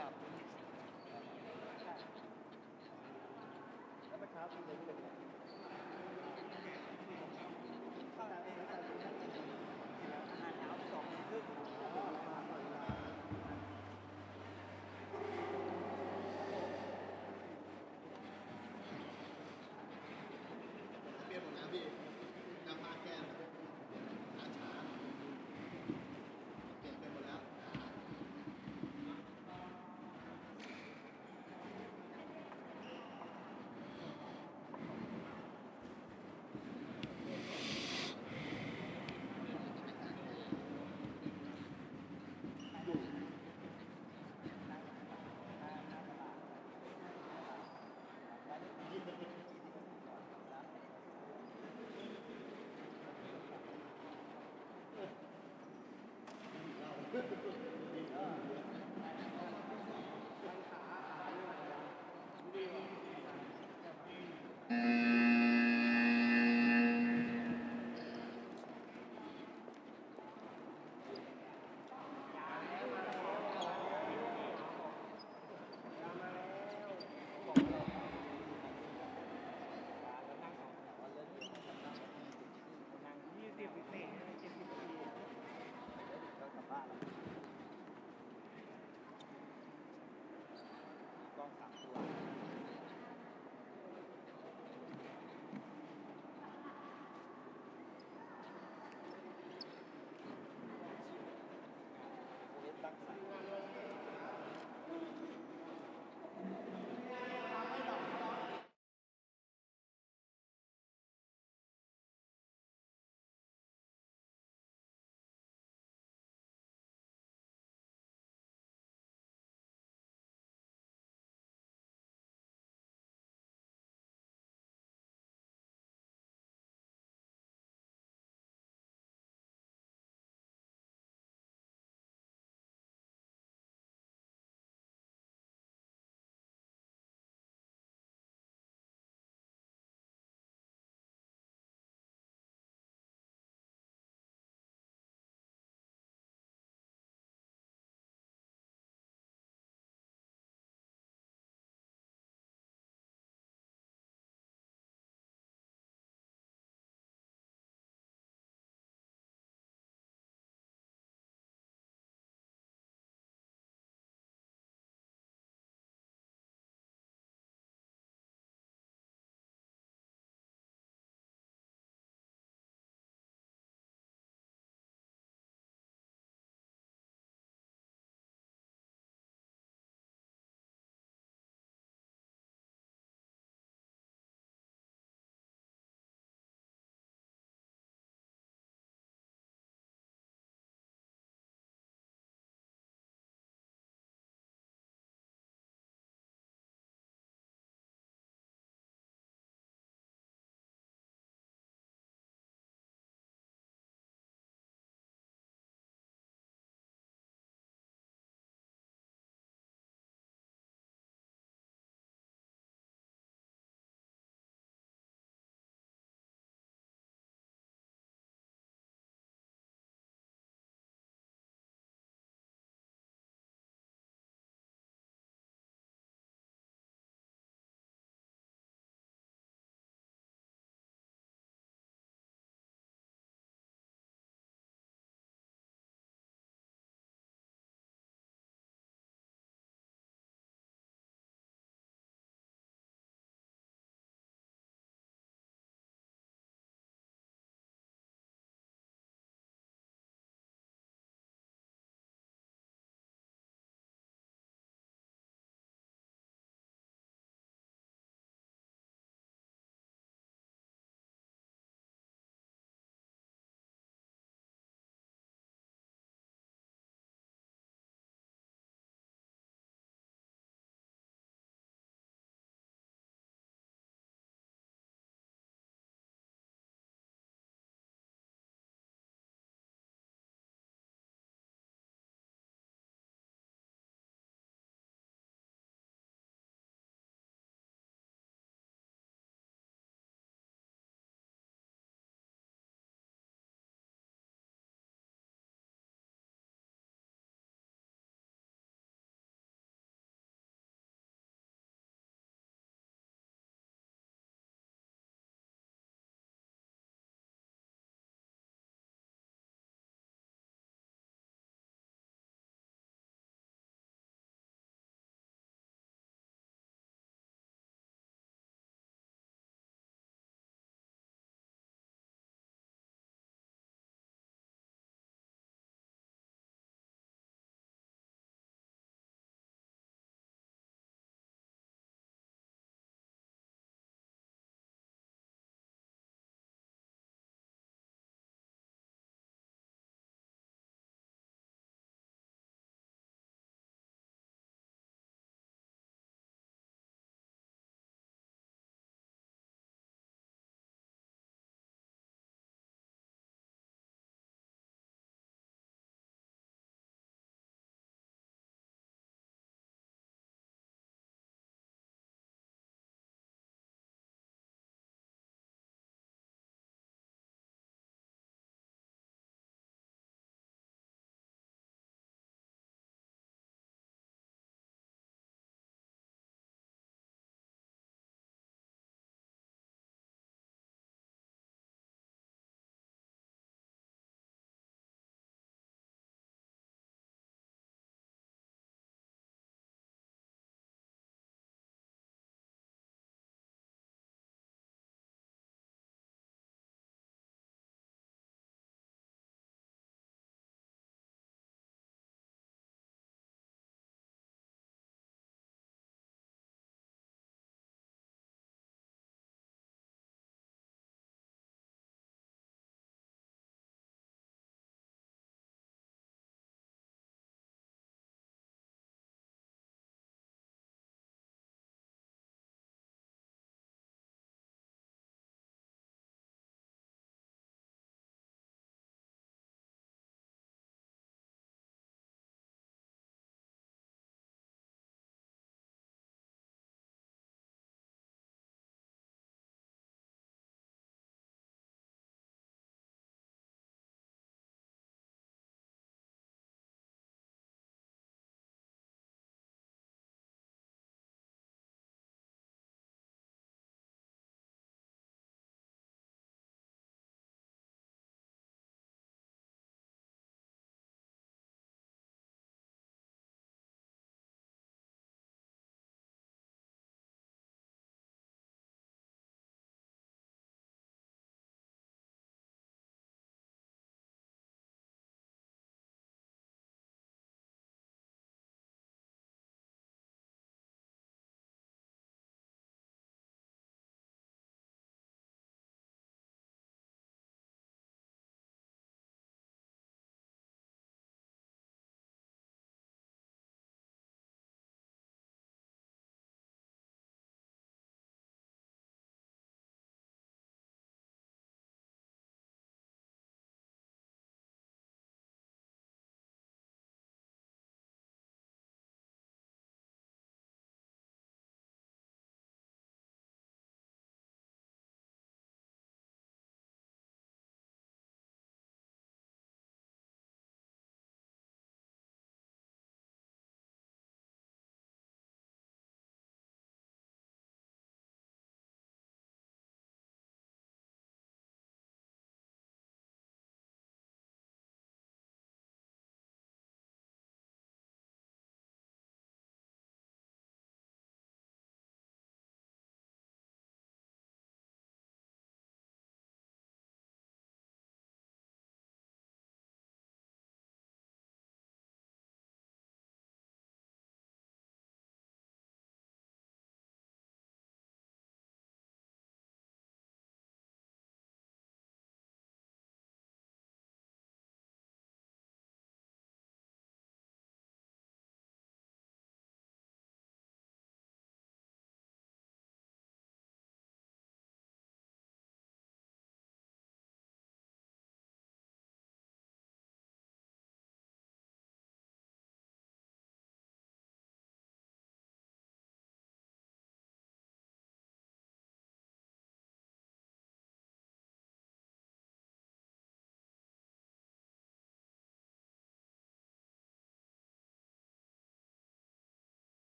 ดับยี่สิ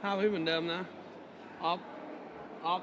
ข้าวพี่เหมือนเดิมนะ ออฟ ออฟ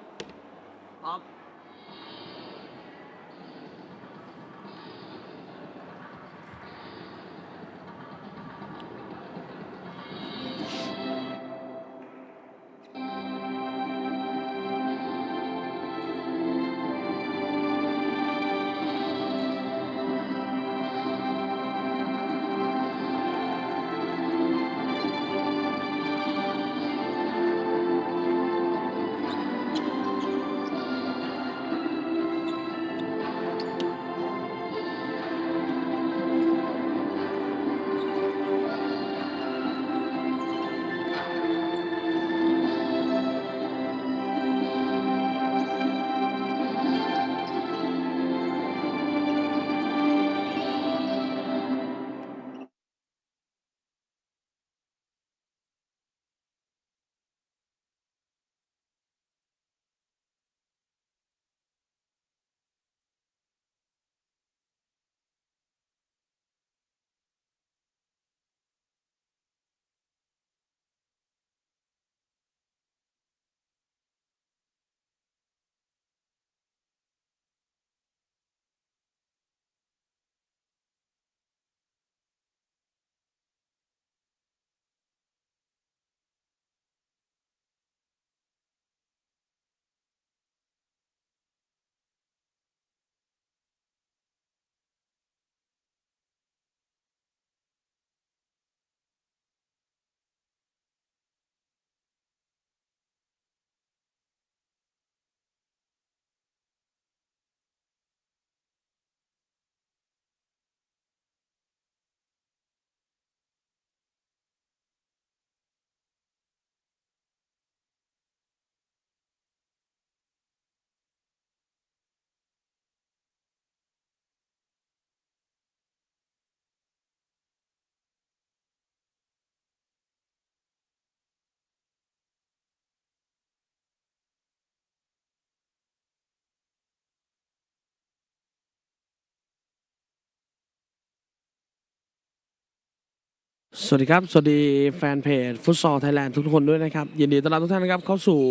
สวัสดีครับ สวัสดีแฟนเพจฟุตซอลไทยแลนด์ทุกคนด้วยนะครับ ยินดีต้อนรับทุกท่านนะครับ เข้าสู่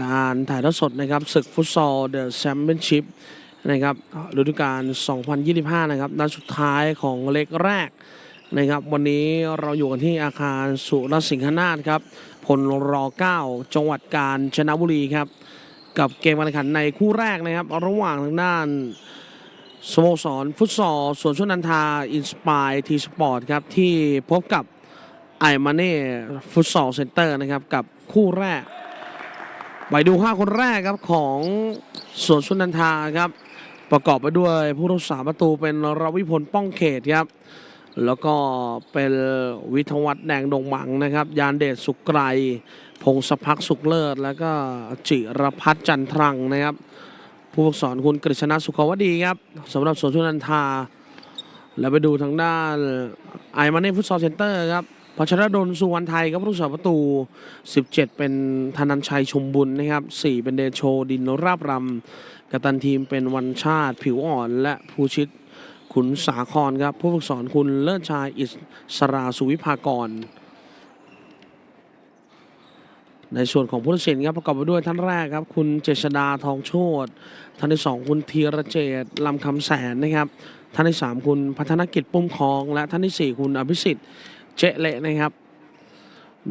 การถ่ายทอดสดนะครับศึกฟุตซอลเดอะแชมเปี้ยนชิพนะครับฤดูกาล 2025 นะครับนัดสุดท้ายของเล็กแรกนะครับ วันนี้เราอยู่กันที่อาคารสุรสิงหนาถครับพลร9จังหวัดกาญจนบุรีครับ กับเกมการแข่งขันในคู่แรกนะครับ ระหว่างทางด้าน สโมสรฟุตซอลสวนชนนันทาอินสปายทีสปอร์ตครับ ที่พบกับไอมาเน่ฟุตซอลเซ็นเตอร์นะครับ กับคู่แรก ไปดูห้าคนแรกครับของสวนชนนันทาครับ ประกอบไปด้วยผู้รักษาประตูเป็นรวิพลป้องเขตครับ แล้วก็เป็นวิทวัฒน์แดงดงหมังนะครับ ยานเดชสุกไกรพงศพักสุขเลิศ แล้วก็จิรพัฒน์จันทรังนะครับ ผู้ฝึกสอนคุณกฤษณะสุขวดีครับสำหรับสวนชุนันทา แล้วไปดูทางด้านไอมาเน่ฟุตซอลเซ็นเตอร์ครับพัชรดลสุวรรณไทยครับผู้สาประตู 17 เป็นธนันชัยชมบุญนะครับ 4 เป็นเดโชดินราบรำกัปตันทีมเป็นวันชาติผิวอ่อน และภูชิตขุนสาครครับ ผู้ฝึกสอนคุณเลิศชายอิสราสุวิภากร ในส่วนของผู้ตัดสินครับประกอบไปด้วยท่านแรกครับ คุณเจษดาทองโชตท่านที่สองคุณธีรเจตลำคำแสนนะครับ ท่านที่สามคุณพัฒนกิจปุ้มทอง และท่านที่สี่คุณอภิสิทธิ์เจเละนะครับ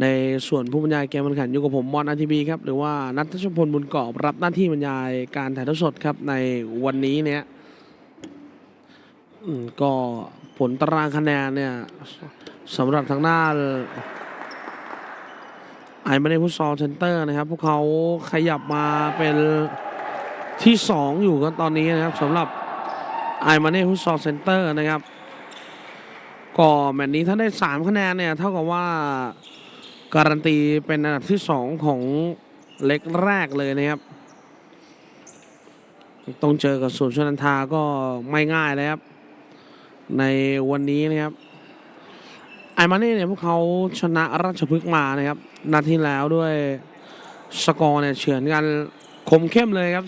ในส่วนผู้บรรยายเกมการแข่งขันอยู่กับผมมอนอาทีบีครับหรือว่านัทชพลบุญกอบรับหน้าที่บรรยายการถ่ายทอดสดครับในวันนี้เนี่ยก็ผลตารางคะแนนเนี่ยสำหรับทางด้าน ไอมาในฟุตซอลเซ็นเตอร์นะครับ พวกเขาขยับมาเป็นที่ 2 อยู่กันตอนนี้นะครับสำหรับไอมาในฟุตซอลเซ็นเตอร์นะครับก็แมตช์นี้ถ้าได้ 3 คะแนนเนี่ยเท่ากับว่าการันตีเป็นอันดับที่ 2 ของเล็กแรกเลยนะครับต้องเจอกับส่วนชนันทาก็ไม่ง่ายเลยครับ ในวันนี้นะครับ ไอมาเน่เนี่ยพวกเขาชนะราชพฤกษ์มานะครับนัดที่แล้วด้วยสกอร์เนี่ยเฉือนกันคมเข้มเลยครับ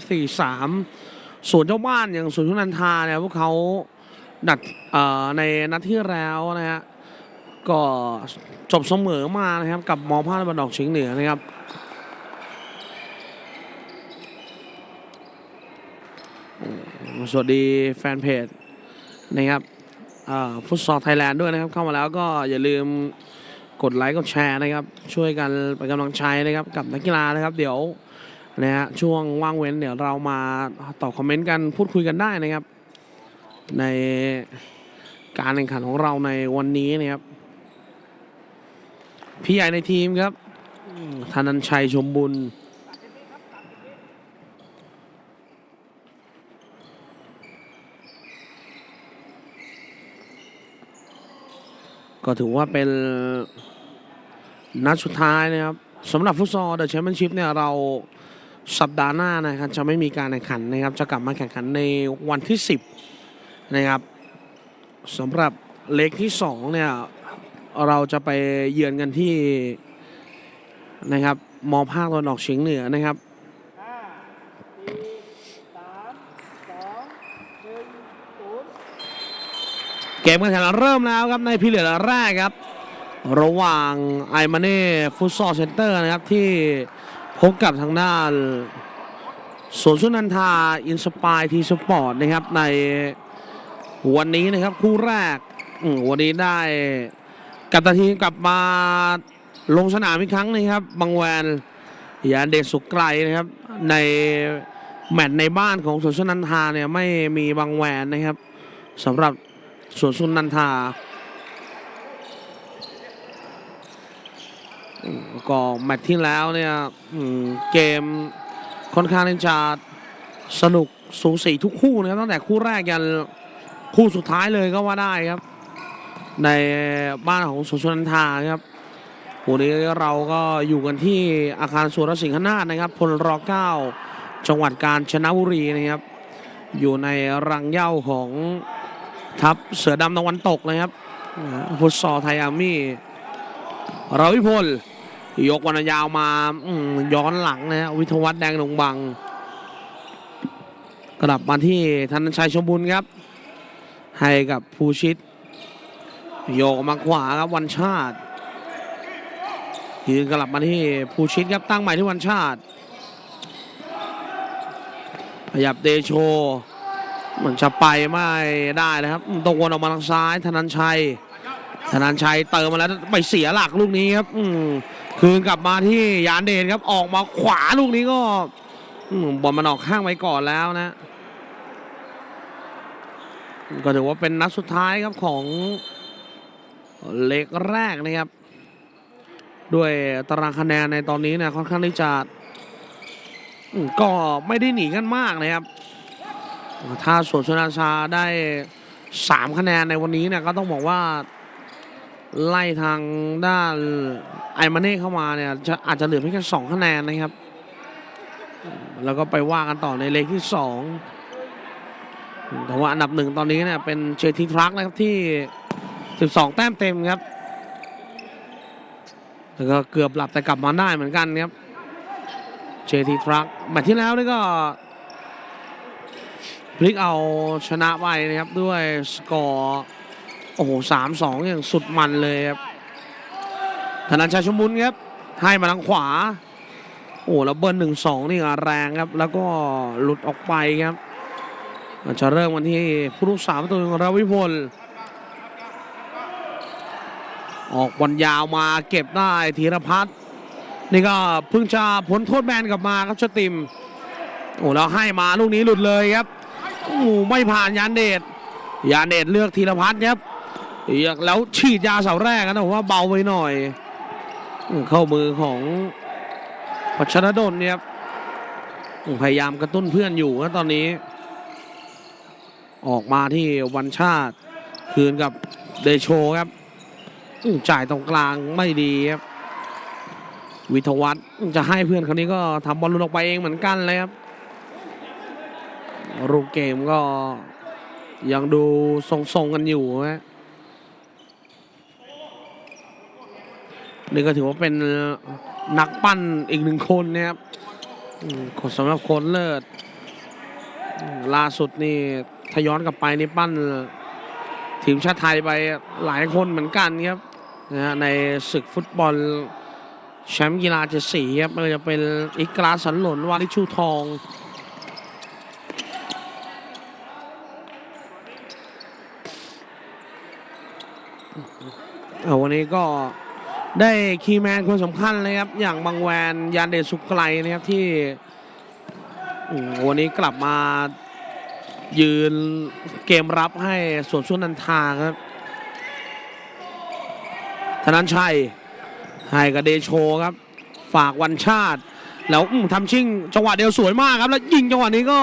4-3 ส่วนเจ้าบ้านอย่างสุนทรนันทาเนี่ยพวกเขาดัดในนัดที่แล้วนะฮะก็จบเสมอมานะครับกับมอภาคตะวันออกเฉียงเหนือนะครับสวัสดีแฟนเพจนะครับ ฟุตซอลไทยแลนด์ด้วยนะครับ เข้ามาแล้วก็อย่าลืมกดไลค์กดแชร์นะครับ ช่วยกันเป็นกำลังใจนะครับกับนักกีฬานะครับ เดี๋ยวนะฮะช่วงว่างเว้นเดี๋ยวเรามาตอบคอมเมนต์กันพูดคุยกันได้นะครับ ในการแข่งขันของเราในวันนี้นะครับพี่ใหญ่ในทีมครับอืมธนันชัยชมบุญ ก็ถือว่าเป็นนัดสุดท้ายนะครับสำหรับฟุตซอลเดอะแชมเปี้ยนชิพเนี่ยเราสัปดาห์หน้านะครับจะไม่มีการแข่งขันนะครับจะกลับมาแข่งขันในวันที่ 10นะครับสำหรับเล็กที่2เนี่ยเราจะไปเยือนกันที่นะครับมอภาคตะวันออกเฉียงเหนือนะครับ ห้าสี่สามสองหนึ่งศูนย์ เกมการแข่งขันเริ่มแล้วครับในพิเรียดแรกครับ ระหว่างไอมาเน่ฟุตซอลเซ็นเตอร์นะครับที่พบกับทางด้านสวนสุนันทาอินสปายทีสปอร์ตนะครับในวันนี้นะครับคู่แรกวันนี้ได้กัปตันทีมกลับมาลงสนามอีกครั้งหนึงครับบางแวนยานเดชสุกไกรนะครับ ในแมตช์ในบ้านของสวนสุนันทาเนี่ยไม่มีบางแวนนะครับสำหรับ ส่วนสุนันทาก็แมตช์ที่แล้วเนี่ยเกมค่อนข้างจะสนุกสูสีทุกคู่นะครับตั้งแต่คู่แรกยันคู่สุดท้ายเลยก็ว่าได้ครับ ในบ้านของสุนันทาครับวันนี้เราก็อยู่กันที่อาคารสุรสิงหนาถนะครับพลรเก้าจังหวัดกาญจนบุรีนะครับ อยู่ในรังเย้าของ ทัพเสือดำตะวันตกนะครับฟุตซอลไทยอาร์มี่ราวิพล ยกวันยาวมาย้อนหลังนะฮะวิทวัฒน์แดงหนงบัง กลับมาที่ธนชัยชมบุญครับ ให้กับภูชิต โยกมาขวาครับวันชาติยืนกลับมาที่ภูชิตครับตั้งใหม่ที่วันชาติขยับเดโช เหมือนจะไปไม่ได้นะครับตรงวนออกมาทางซ้ายธนันชัยธนันชัยเติมมาแล้วไปเสียหลักลูกนี้ครับ อืคืนกลับมาที่ยานเดชครับ ออกมาขวาลูกนี้ก็บอลมันออกข้างไว้ก่อนแล้วนะ ก็ถือว่าเป็นนัดสุดท้ายครับของเล็กแรกนะครับ ด้วยตารางคะแนนในตอนนี้เนี่ยค่อนข้างที่จะก็ไม่ได้หนีกันมากนะครับ ถ้าสวนชนาชาได้สามคะแนนในวันนี้เนี่ยก็ต้องบอกว่าไล่ทางด้านไอมาเน่เข้ามาเนี่ยจะอาจจะเหลือเพียงแค่สองคะแนนนะครับ แล้วก็ไปว่ากันต่อในเลขที่สองแต่ว่าอันดับหนึ่งตอนนี้เนี่ยเป็นเจทีทรัคนะครับที่ 12 แต้มเต็มครับแล้วก็เกือบหลับแต่กลับมาได้เหมือนกันครับเจทีทรัคแมตช์ที่แล้วนี่ก็ ลิกเอาชนะไปนะครับด้วยสกอร์โอ้โหสามสองอย่างสุดมันเลยครับธนันชัยชมบุญครับให้มาทางขวา โอ้แล้วเบิร์นหนึ่งสองนี่แรงครับ แล้วก็หลุดออกไปครับจะเริ่มกันที่ผู้รักษาประตูของราวิพล ออกบอลยาวมาเก็บได้ธีรพัฒน์นี่ก็เพิ่งจะพ้นโทษแบนกลับมาครับชติม โอ้แล้วให้มาลูกนี้หลุดเลยครับ โอ้ไม่ผ่านยานเดชยานเดชเลือกธีรพัฒน์ครับเลือกแล้วฉีดยาเสาแรกนะผมว่าเบาไปหน่อย เข้ามือของพัชรดลเนี่ยพยายามกระตุ้นเพื่อนอยู่นะตอนนี้ ออกมาที่วันชาติคืนกับเดโชครับจ่ายตรงกลางไม่ดีครับวิทวัฒน์จะให้เพื่อนคนนี้ก็ทำบอลลุดออกไปเองเหมือนกันเลยครับ รูปเกมก็ยังดูทรงๆกันอยู่ฮะนี่ก็ถือว่าเป็นนักปั้นอีกหนึ่งคนนะครับอืมสำหรับโคนเลิศล่าสุดนี่ถ้าย้อนกลับไปนี่ปั้นทีมชาติไทยไปหลายคนเหมือนกันครับนะฮะในศึกฟุตบอลแชมป์กีฬาเจ็ดสีครับไม่ว่าจะเป็นอิกราสันหลนวาริชูทอง เอ่อ วันนี้ก็ได้คีย์แมนคนสำคัญเลยครับ อย่างบางแวนยานเดชสุกไกลนะครับที่วันนี้กลับมายืนเกมรับให้ส่วนช่วนันทาครับธนันชัยให้กับเดโชครับ ฝากวันชาติ แล้วทำชิ่งจังหวะเดียวสวยมากครับ แล้วยิงจังหวะนี้ก็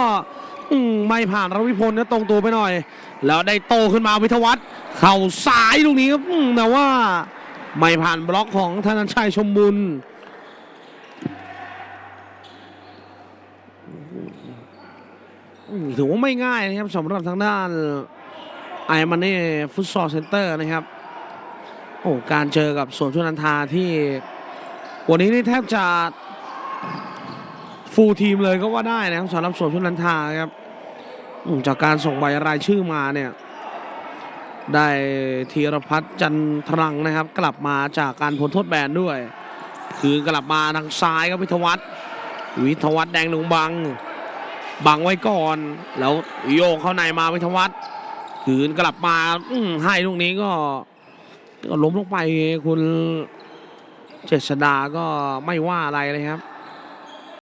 อืมไม่ผ่านรวิพลก็ตรงตัวไปหน่อย แล้วได้โตขึ้นมาวิทวัฒน์เข่าซ้ายลูกนี้ครับอืมแต่ว่า ไม่ผ่านบล็อกของธนันชัยชมบุญถือว่าไม่ง่ายนะครับสำหรับทางด้านไอมันนี่ฟุตซอลเซ็นเตอร์นะครับโอ้การเจอกับสวนชุนันทาที่ วันนี้นี่แทบจะ ฟูลทีมเลยก็ว่าได้นะครับสำหรับสวนชุนันทาครับจากการส่งใบรายชื่อมาเนี่ย ได้ธีรพัฒน์จันทรังนะครับ กลับมาจากการพ้นโทษแบนด้วย คืนกลับมาทางซ้ายครับวิทวัฒน์วิทวัฒน์แดงหนุงบัง บังไว้ก่อน แล้วโยกเข้าในมาวิทวัฒน์คืนกลับมาอืให้ลูกนี้ก็ก็ล้มลงไปคุณเจษดาก็ไม่ว่าอะไรเลยครับ